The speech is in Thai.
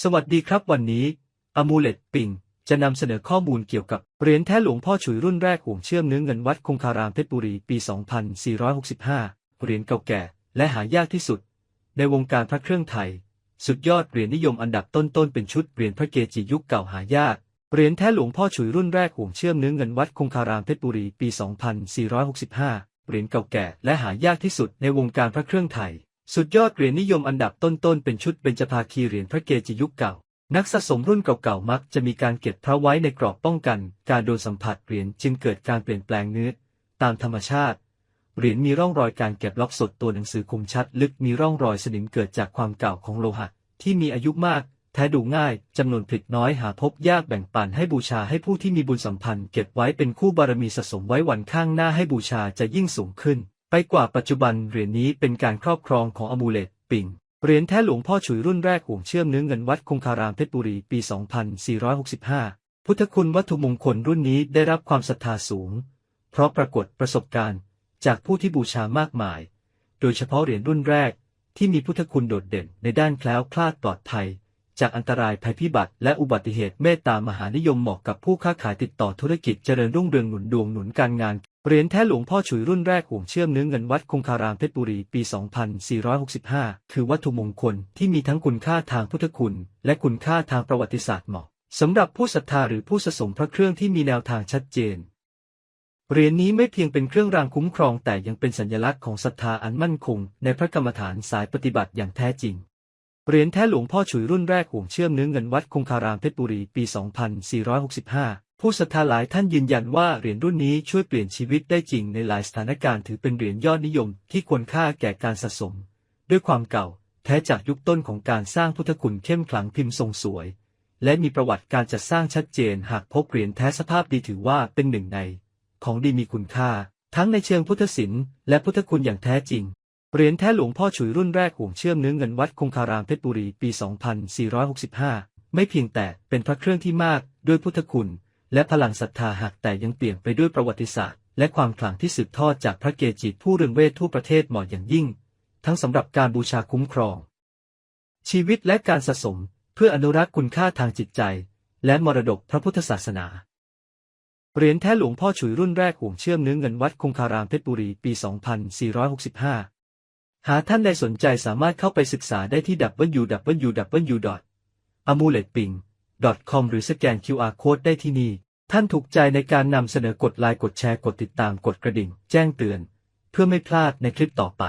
สวัสดีครับวันนี้อมูเลตปิงจะนำเสนอข้อมูลเกี่ยวกับเหรียญแท้หลวงพ่อฉุยรุ่นแรกห่วงเชื่อมเนื้อเงินวัดคงคารามเพชรบุรีปี 2465 เหรียญเก่าแก่ และหายากที่สุด ในวงการพระเครื่องไทย สุดยอดเหรียญนิยมอันดับต้นๆเป็นชุดเหรียญพระเกจิยุคเก่าหายากเหรียญแท้หลวงพ่อฉุยรุ่นแรกห่วงเชื่อมเนื้อเงินวัดคงคารามเพชรบุรีปี 2465 เหรียญเก่าแก่และหายากที่สุดในวงการพระเครื่องไทย สุดยอดเหรียญนิยมอันดับต้นๆ เป็นชุดเบญจภาคีเหรียญพระเกจิยุคเก่า นักสะสมรุ่นเก่าๆ มักจะมีการเก็บพระไว้ในกรอบป้องกัน การโดนสัมผัสเหรียญจึงเกิดการเปลี่ยนแปลงเนื้อ ตามธรรมชาติ เหรียญมีร่องรอยการเก็บล็อกสดตัวหนังสือคมชัด ลึกมีร่องรอยสนิมเกิดจากความเก่าของโลหะ ที่มีอายุมากแท้ดูง่ายจำนวนผลิตน้อยหาพบยากแบ่งปันให้บูชาให้ผู้ที่มีบุญสัมพันธ์ เก็บไว้เป็นคู่บารมีสะสมไว้วันข้างหน้าให้บูชาจะยิ่งสูงขึ้น ไปกว่าปัจจุบันเหรียญนี้เป็นการครอบครองของอมูเลตปิงเหรียญแท้หลวงพ่อฉุยรุ่นแรกห่วงเชื่อมเนื้อเงินวัดคงคารามเพชรบุรีปี 2465 พุทธคุณวัตถุมงคลรุ่นนี้ได้รับความศรัทธาสูง เพราะปรากฏประสบการณ์จากผู้ที่บูชามากมาย โดยเฉพาะเหรียญรุ่นแรกที่มีพุทธคุณโดดเด่นในด้านแคล้วคลาดปลอดภัย จากอันตรายภัยพิบัติและอุบัติเหตุเมตตามหานิยมเหมาะกับผู้ค้าขายติดต่อธุรกิจเจริญรุ่งเรืองหนุนดวงหนุนการงาน เหรียญแท้หลวงพ่อฉุยรุ่นแรกห่วงเชื่อมเนื้อเงินวัดคงคารามเพชรบุรีปี 2465 คือวัตถุมงคลที่มีทั้งคุณค่าทางพุทธคุณ และคุณค่าทางประวัติศาสตร์เหมาะสำหรับผู้ศรัทธาหรือผู้สะสมพระเครื่องที่มีแนวทางชัดเจน เหรียญนี้ไม่เพียงเป็นเครื่องรางคุ้มครองแต่ยังเป็นสัญลักษณ์ของศรัทธาอันมั่นคง ในพระกรรมฐานสายปฏิบัติอย่างแท้จริง เหรียญแท้หลวงพ่อฉุยรุ่นแรกห่วงเชื่อมเนื้อเงินวัดคงคารามเพชรบุรีปี 2465 ผู้ศรัทธาหลายท่านยืนยันว่าเหรียญรุ่นนี้ช่วยเปลี่ยนชีวิตได้จริงในหลายสถานการณ์ถือเป็นเหรียญยอดนิยมที่ควรค่าแก่การสะสม ด้วยความเก่า แท้จากยุคต้นของการสร้างพุทธคุณเข้มขลังพิมพ์ทรงสวย และมีประวัติการจัดสร้างชัดเจนหากพบเหรียญแท้สภาพดีถือว่าเป็นหนึ่งใน ของดีมีคุณค่า ทั้งในเชิงพุทธศิลป์และพุทธคุณอย่างแท้จริงเหรียญแท้หลวงพ่อฉุยรุ่นแรกห่วงเชื่อมเนื้อเงินวัดคงคารามเพชรบุรีปี 2465 ไม่เพียงแต่เป็นพระเครื่องที่มากด้วยพุทธคุณ และพลังศรัทธาหากแต่ยังเปลี่ยนไปด้วยประวัติศาสตร์ และความขลังที่สืบทอดจากพระเกจิผู้เรืองเวททั่วประเทศเหมาะอย่างยิ่ง ทั้งสำหรับการบูชาคุ้มครอง ชีวิตและการสะสมเพื่ออนุรักษ์คุณค่าทางจิตใจ และมรดกพระพุทธศาสนาเหรียญแท้หลวงพ่อฉุยรุ่นแรกห่วงเชื่อมเนื้อเงินวัดคงคารามเพชรบุรีปี 2465 หากท่านใดสนใจสามารถเข้าไปศึกษาได้ที่ .com หรือสแกน QR Code ได้ที่นี่ ท่านถูกใจในการนำเสนอกดไลค์กดแชร์กดติดตามกดกระดิ่ง แจ้งเตือน เพื่อไม่พลาดในคลิปต่อไป